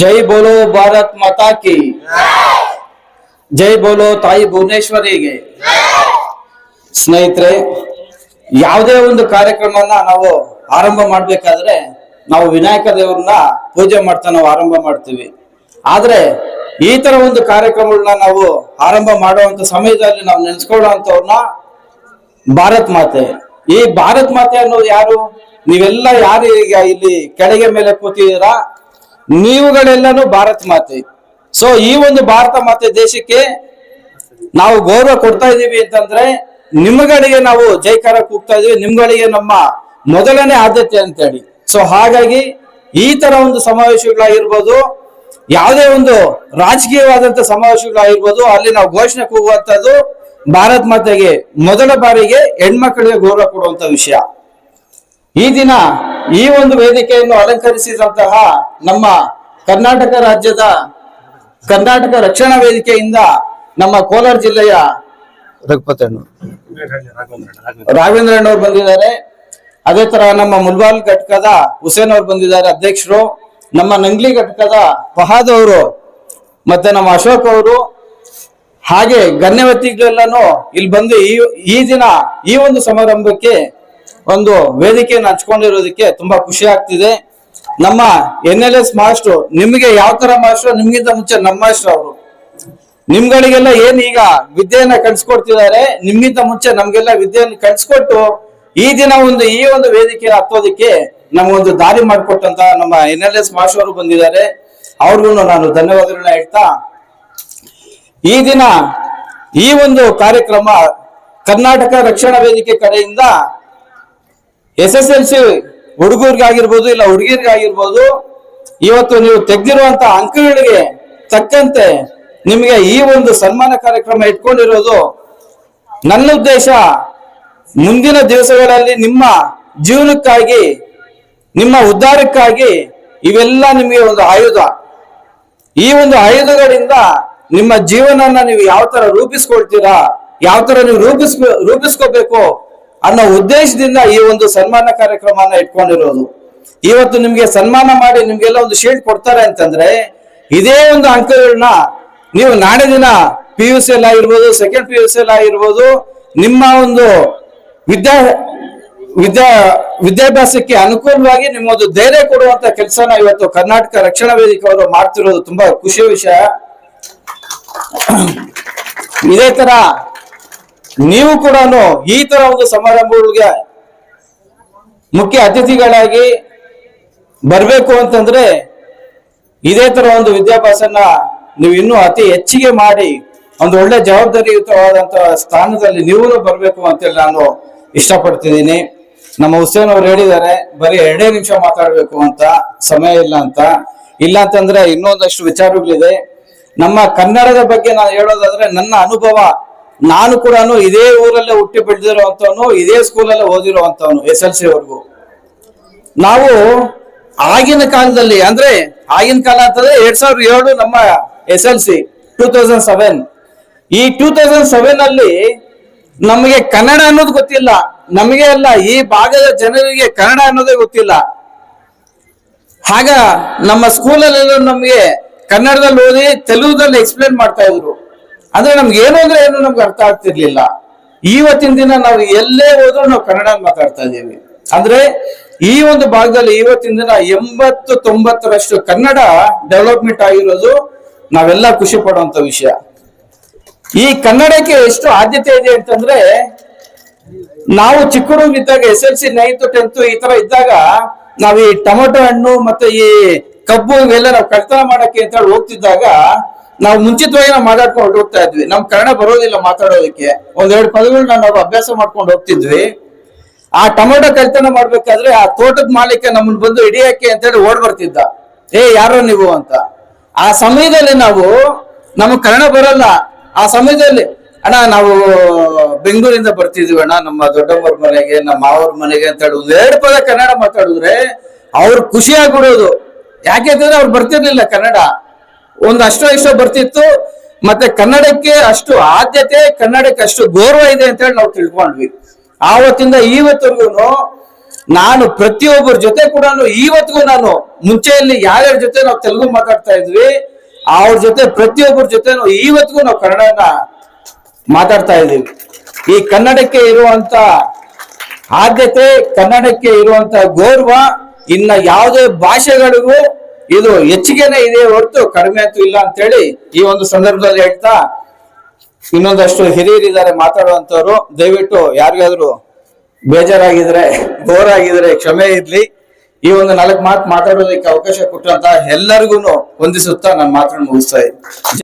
ಜೈ ಬೋಲೋ ಭಾರತ್ ಮಾತಾ ಕಿ ಜೈ. ಬೋಲೋ ತಾಯಿ ಭುವನೇಶ್ವರಿಗೆ ಸ್ನೇಹಿತರೆ, ಯಾವುದೇ ಒಂದು ಕಾರ್ಯಕ್ರಮನ ನಾವು ಆರಂಭ ಮಾಡ್ಬೇಕಾದ್ರೆ ನಾವು ವಿನಾಯಕ ದೇವ್ರನ್ನ ಪೂಜೆ ಮಾಡ್ತಾ ನಾವು ಆರಂಭ ಮಾಡ್ತೀವಿ. ಆದ್ರೆ ಈ ತರ ಒಂದು ಕಾರ್ಯಕ್ರಮಗಳನ್ನ ನಾವು ಆರಂಭ ಮಾಡುವಂತ ಸಮಯದಲ್ಲಿ ನಾವು ನೆನ್ಸ್ಕೊಳ್ಳುವಂತವ್ರನ್ನ ಭಾರತ್ ಮಾತೆ. ಈ ಭಾರತ್ ಮಾತೆ ಅನ್ನೋದು ಯಾರು? ನೀವೆಲ್ಲ ಯಾರು ಈಗ ಇಲ್ಲಿ ಕೆಳಗೆ ಮೇಲೆ ಕೂತಿದ್ದೀರಾ? ನೀವುಗಳೆಲ್ಲನೂ ಭಾರತ ಮಾತೆ. ಸೊ ಈ ಒಂದು ಭಾರತ ಮಾತೆ ದೇಶಕ್ಕೆ ನಾವು ಗೌರವ ಕೊಡ್ತಾ ಇದೀವಿ ಅಂತಂದ್ರೆ ನಿಮ್ಗಳಿಗೆ ನಾವು ಜೈಕಾರ ಕೂಗ್ತಾ ಇದೀವಿ, ನಿಮ್ಗಳಿಗೆ ನಮ್ಮ ಮೊದಲನೇ ಆದ್ಯತೆ ಅಂತೇಳಿ. ಸೊ ಹಾಗಾಗಿ ಈ ತರ ಒಂದು ಸಮಾವೇಶಗಳಾಗಿರ್ಬೋದು, ಯಾವುದೇ ಒಂದು ರಾಜಕೀಯವಾದಂತ ಸಮಾವೇಶಗಳಾಗಿರ್ಬೋದು, ಅಲ್ಲಿ ನಾವು ಘೋಷಣೆ ಕೂಗುವಂತದ್ದು ಭಾರತ್ ಮಾತೆಗೆ ಮೊದಲ ಬಾರಿಗೆ ಹೆಣ್ಮಕ್ಳಿಗೆ ಗೌರವ ಕೊಡುವಂತ ವಿಷಯ. ಈ ದಿನ ಈ ಒಂದು ವೇದಿಕೆಯನ್ನು ಅಲಂಕರಿಸಿದಂತಹ ನಮ್ಮ ಕರ್ನಾಟಕ ರಾಜ್ಯದ ಕರ್ನಾಟಕ ರಕ್ಷಣಾ ವೇದಿಕೆಯಿಂದ ನಮ್ಮ ಕೋಲಾರ ಜಿಲ್ಲೆಯ ರಘುಪತಣ್ಣ ರಾಘವೇಂದ್ರಣ್ಣ ಅವ್ರು ಬಂದಿದ್ದಾರೆ. ಅದೇ ತರ ನಮ್ಮ ಮುಲ್ಬಾಲ್ ಘಟಕದ ಹುಸೇನ್ ಅವ್ರು ಬಂದಿದ್ದಾರೆ ಅಧ್ಯಕ್ಷರು. ನಮ್ಮ ನಂಗ್ಲಿ ಘಟಕದ ಫಹಾದ್ ಅವರು ಮತ್ತೆ ನಮ್ಮ ಅಶೋಕ್ ಅವರು. ಹಾಗೆ ಗಣ್ಯವತಿಗಳೆಲ್ಲನೂ ಇಲ್ಲಿ ಬಂದು ಈ ಈ ದಿನ ಈ ಒಂದು ಸಮಾರಂಭಕ್ಕೆ ಒಂದು ವೇದಿಕೆಯನ್ನು ಹಂಚ್ಕೊಂಡಿರೋದಕ್ಕೆ ತುಂಬಾ ಖುಷಿ ಆಗ್ತಿದೆ. ನಮ್ಮ ಎನ್ ಎಲ್ ಎಸ್ ಮಾಸ್ಟ್ರು ನಿಮ್ಗೆ ಯಾವ ತರ ಮಾಸ್ಟ್ರು ನಿಮ್ಗಿಂತ ಮುಂಚೆ ನಮ್ಮ ಮಾಸ್ಟ್ರು ಅವರು. ನಿಮ್ಗಳಿಗೆಲ್ಲ ಏನ್ ಈಗ ವಿದ್ಯೆಯನ್ನ ಕಲ್ಸ್ಕೊಡ್ತಿದ್ದಾರೆ ನಿಮ್ಗಿಂತ ಮುಂಚೆ ನಮ್ಗೆಲ್ಲ ವಿದ್ಯೆಯನ್ನು ಕಲ್ಸ್ಕೊಟ್ಟು ಈ ದಿನ ಒಂದು, ಈ ಒಂದು ವೇದಿಕೆ ಹತ್ತೋದಕ್ಕೆ ನಮಗೊಂದು ದಾರಿ ಮಾಡಿಕೊಟ್ಟಂತ ನಮ್ಮ ಎನ್ ಎಲ್ ಎಸ್ ಮಾಸ್ಟರ್ ಅವರು ಬಂದಿದ್ದಾರೆ. ಅವ್ರಿಗೂ ನಾನು ಧನ್ಯವಾದಗಳನ್ನ ಹೇಳ್ತಾ, ಈ ದಿನ ಈ ಒಂದು ಕಾರ್ಯಕ್ರಮ ಕರ್ನಾಟಕ ರಕ್ಷಣಾ ವೇದಿಕೆ ಕಡೆಯಿಂದ ಎಸ್ ಎಸ್ ಎಲ್ ಸಿ ಹುಡುಗರಿಗಾಗಿರ್ಬೋದು ಇಲ್ಲ ಹುಡುಗಿರಿಗಾಗಿರ್ಬೋದು ಇವತ್ತು ನೀವು ತೆಗೆದಿರುವಂತ ಅಂಕಗಳಿಗೆ ತಕ್ಕಂತೆ ನಿಮಗೆ ಈ ಒಂದು ಸನ್ಮಾನ ಕಾರ್ಯಕ್ರಮ ಇಟ್ಕೊಂಡಿರೋದು ನನ್ನ ಉದ್ದೇಶ. ಮುಂದಿನ ದಿವಸಗಳಲ್ಲಿ ನಿಮ್ಮ ಜೀವನಕ್ಕಾಗಿ, ನಿಮ್ಮ ಉದ್ಧಾರಕ್ಕಾಗಿ ಇವೆಲ್ಲ ನಿಮಗೆ ಒಂದು ಆಯುಧ. ಈ ಒಂದು ಆಯುಧಗಳಿಂದ ನಿಮ್ಮ ಜೀವನನ ನೀವು ಯಾವ ತರ ರೂಪಿಸ್ಕೊಳ್ತೀರಾ, ಯಾವ ತರ ನೀವು ರೂಪಿಸ್ಕೋ, ರೂಪಿಸ್ಕೋಬೇಕು ಅನ್ನೋ ಉದ್ದೇಶದಿಂದ ಈ ಒಂದು ಸನ್ಮಾನ ಕಾರ್ಯಕ್ರಮನ ಇಟ್ಕೊಂಡಿರೋದು. ಇವತ್ತು ನಿಮ್ಗೆ ಸನ್ಮಾನ ಮಾಡಿ ನಿಮ್ಗೆಲ್ಲ ಒಂದು ಶೀಲ್ಡ್ ಕೊಡ್ತಾರೆ ಅಂತಂದ್ರೆ, ಇದೇ ಒಂದು ಅಂಕಗಳನ್ನ ನೀವು ನಾಳೆ ದಿನ ಪಿ ಯು ಸಿ ಎಲ್ ಆಗಿರ್ಬೋದು second P U C L ಆಗಿರ್ಬೋದು, ನಿಮ್ಮ ಒಂದು ವಿದ್ಯಾ ವಿದ್ಯಾ, ವಿದ್ಯಾಭ್ಯಾಸಕ್ಕೆ ಅನುಕೂಲವಾಗಿ ನಿಮ್ಮೊಂದು ಧೈರ್ಯ ಕೊಡುವಂತ ಕೆಲಸನ ಇವತ್ತು ಕರ್ನಾಟಕ ರಕ್ಷಣಾ ವೇದಿಕೆ ಅವರು ಮಾಡ್ತಿರೋದು ತುಂಬಾ ಖುಷಿಯ ವಿಷಯ. ಇದೇ ತರ ನೀವು ಕೂಡ ಈ ತರ ಒಂದು ಸಮಾರಂಭಗಳಿಗೆ ಮುಖ್ಯ ಅತಿಥಿಗಳಾಗಿ ಬರಬೇಕು ಅಂತಂದ್ರೆ ಇದೇ ತರ ಒಂದು ವಿದ್ಯಾಭ್ಯಾಸನ ನೀವು ಇನ್ನೂ ಅತಿ ಹೆಚ್ಚಿಗೆ ಮಾಡಿ ಒಂದು ಒಳ್ಳೆ ಜವಾಬ್ದಾರಿಯುತವಾದಂತ ಸ್ಥಾನದಲ್ಲಿ ನೀವು ಬರಬೇಕು ಅಂತೇಳಿ ನಾನು ಇಷ್ಟಪಡ್ತಿದ್ದೀನಿ. ನಮ್ಮ ಹುಸೇನ್ ಅವ್ರು ಹೇಳಿದ್ದಾರೆ, ಬರೀ ಎರಡೇ ನಿಮಿಷ ಮಾತಾಡಬೇಕು ಅಂತ, ಸಮಯ ಇಲ್ಲ ಅಂತ. ಇಲ್ಲ ಅಂತಂದ್ರೆ ಇನ್ನೊಂದಷ್ಟು ವಿಚಾರಗಳಿದೆ. ನಮ್ಮ ಕನ್ನಡದ ಬಗ್ಗೆ ನಾನು ಹೇಳೋದಾದ್ರೆ ನನ್ನ ಅನುಭವ ನಾನು ಕೂಡ ಇದೇ ಊರಲ್ಲೇ ಹುಟ್ಟಿ ಬೆಳೆದಿರುವಂತವನು ಇದೇ ಸ್ಕೂಲಲ್ಲೇ ಓದಿರುವಂತವನು ಎಸ್ ಎಲ್ ಸಿವರೆಗೂ. ವರ್ಗು ನಾವು ಆಗಿನ ಕಾಲದಲ್ಲಿ ಅಂದ್ರೆ ಆಗಿನ ಕಾಲ ಅಂತಂದ್ರೆ ಎರಡ್ ಸಾವಿರದ ಏಳು ನಮ್ಮ S L C two thousand seven. ಈ ಟೂ ತೌಸಂಡ್ ಸೆವೆನ್ ಅಲ್ಲಿ ನಮಗೆ ಕನ್ನಡ ಅನ್ನೋದು ಗೊತ್ತಿಲ್ಲ. ನಮಗೆ ಅಲ್ಲ, ಈ ಭಾಗದ ಜನರಿಗೆ ಕನ್ನಡ ಅನ್ನೋದೇ ಗೊತ್ತಿಲ್ಲ. ಆಗ ನಮ್ಮ ಸ್ಕೂಲಲ್ಲೆಲ್ಲ ನಮಗೆ ಕನ್ನಡದಲ್ಲಿ ಓದಿ ತೆಲುಗುದಲ್ಲಿ ಎಕ್ಸ್ಪ್ಲೇನ್ ಮಾಡ್ತಾ ಇದ್ರು. ಅಂದ್ರೆ ನಮ್ಗೆ ಏನು ಅಂದ್ರೆ ಏನು ನಮ್ಗೆ ಅರ್ಥ ಆಗ್ತಿರ್ಲಿಲ್ಲ. ಇವತ್ತಿನ ದಿನ ನಾವು ಎಲ್ಲೇ ಹೋದ್ರೂ ನಾವು ಕನ್ನಡ ಮಾತಾಡ್ತಾ ಇದ್ದೀವಿ. ಅಂದ್ರೆ ಈ ಒಂದು ಭಾಗದಲ್ಲಿ ಇವತ್ತಿನ ದಿನ ಎಂಬತ್ತು ತೊಂಬತ್ತರಷ್ಟು ಕನ್ನಡ ಡೆವಲಪ್ಮೆಂಟ್ ಆಗಿರೋದು ನಾವೆಲ್ಲ ಖುಷಿ ಪಡುವಂತ ವಿಷಯ. ಈ ಕನ್ನಡಕ್ಕೆ ಎಷ್ಟು ಆದ್ಯತೆ ಇದೆ ಅಂತಂದ್ರೆ, ನಾವು ಚಿಕ್ಕ ಹುಡುಗಿದ್ದಾಗ S L C ninth, tenth ಈ ತರ ಇದ್ದಾಗ ನಾವು ಈ ಟೊಮೆಟೊ ಹಣ್ಣು ಮತ್ತೆ ಈ ಕಬ್ಬು ಇವೆಲ್ಲ ನಾವು ಕಳ್ತನ ಮಾಡಕ್ಕೆ ಅಂತ ಹೋಗ್ತಿದ್ದಾಗ ನಾವು ಮುಂಚಿತವಾಗಿ ನಾವು ಮಾತಾಡ್ಕೊಂಡು ಹೋಗ್ತಾ ಇದ್ವಿ. ನಮ್ ಕನ್ನಡ ಬರೋದಿಲ್ಲ ಮಾತಾಡೋದಕ್ಕೆ. ಒಂದೆರಡು ಪದಗಳನ್ನ ನಾವು ಅಭ್ಯಾಸ ಮಾಡ್ಕೊಂಡು ಹೋಗ್ತಿದ್ವಿ. ಆ ಟೊಮೆಟೊ ಕಳ್ತನ ಮಾಡ್ಬೇಕಾದ್ರೆ ಆ ತೋಟದ ಮಾಲೀಕ ನಮ್ಮನ್ನು ಬಂದು ಹಿಡಿಯಕ್ಕೆ ಅಂತೇಳಿ ಓಡ್ ಬರ್ತಿದ್ದ. ಏ, ಯಾರೋ ನೀವು? ಅಂತ. ಆ ಸಮಯದಲ್ಲಿ ನಾವು ನಮ್ಮ ಕನ್ನಡ ಬರಲ್ಲ. ಆ ಸಮಯದಲ್ಲಿ, ಅಣ್ಣ, ನಾವು ಬೆಂಗಳೂರಿಂದ ಬರ್ತಿದ್ವಿ ಅಣ್ಣ. ನಮ್ಮ ದೊಡ್ಡಮ್ಮವ್ರ ಮನೆಗೆ, ನಮ್ಮ ಮಾವ್ರ ಮನೆಗೆ ಅಂತ ಹೇಳಿ ಎರಡು ಪದ ಕನ್ನಡ ಮಾತಾಡಿದ್ರೆ ಅವ್ರು ಖುಷಿ ಆಗ್ಬಿಡೋದು ಯಾಕೆಂತಂದ್ರೆ ಅವ್ರು ಬರ್ತಿರ್ಲಿಲ್ಲ ಕನ್ನಡ. ಒಂದ್ ಅಷ್ಟೋ ಇಷ್ಟೋ ಬರ್ತಿತ್ತು. ಮತ್ತೆ ಕನ್ನಡಕ್ಕೆ ಅಷ್ಟು ಆದ್ಯತೆ, ಕನ್ನಡಕ್ಕೆ ಅಷ್ಟು ಗೌರವ ಇದೆ ಅಂತ ಹೇಳಿ ನಾವು ತಿಳ್ಕೊಂಡ್ವಿ. ಆವತ್ತಿಂದ ಇವತ್ತಿಗೂ ನಾನು ಪ್ರತಿಯೊಬ್ಬರ ಜೊತೆ ಕೂಡ ಇವತ್ತಿಗೂ ನಾನು ಮುಂಚೆಯಲ್ಲಿ ಯಾರ್ಯಾರ ಜೊತೆ ನಾವು ತೆಲುಗು ಮಾತಾಡ್ತಾ ಇದ್ವಿ, ಅವ್ರ ಜೊತೆ ಪ್ರತಿಯೊಬ್ಬರ ಜೊತೆ ಇವತ್ತಿಗೂ ನಾವು ಕನ್ನಡನ ಮಾತಾಡ್ತಾ ಇದ್ದೀವಿ ಈ ಕನ್ನಡಕ್ಕೆ ಇರುವಂತ ಆದ್ಯತೆ, ಕನ್ನಡಕ್ಕೆ ಇರುವಂತ ಗೌರವ, ಇನ್ನ ಯಾವುದೇ ಭಾಷೆಗಳಿಗೂ ಇದು ಹೆಚ್ಚಿಗೆನೆ ಇದೆ ಹೊರತು ಕಡಿಮೆ ಅಂತೂ ಇಲ್ಲ ಅಂತೇಳಿ ಈ ಒಂದು ಸಂದರ್ಭದಲ್ಲಿ ಹೇಳ್ತಾ ಇನ್ನೊಂದಷ್ಟು ಹಿರಿಯರಿದ್ದಾರೆ ಮಾತಾಡುವಂತವ್ರು, ದಯವಿಟ್ಟು ಯಾರಿಗಾದ್ರು ಬೇಜಾರಾಗಿದ್ರೆ ಬೋರ್ ಆಗಿದ್ರೆ ಕ್ಷಮೆ ಇರ್ಲಿ. ಈ ಒಂದು ನಾಲ್ಕು ಮಾತು ಮಾತಾಡೋದಕ್ಕೆ ಅವಕಾಶ ಕೊಟ್ಟಂತ ಎಲ್ಲರಿಗೂ ಹೊಂದಿಸುತ್ತಾ ನಾನು ಮಾತನ್ನು ಮುಗಿಸ್ತಾ ಇದ್ದೀನಿ.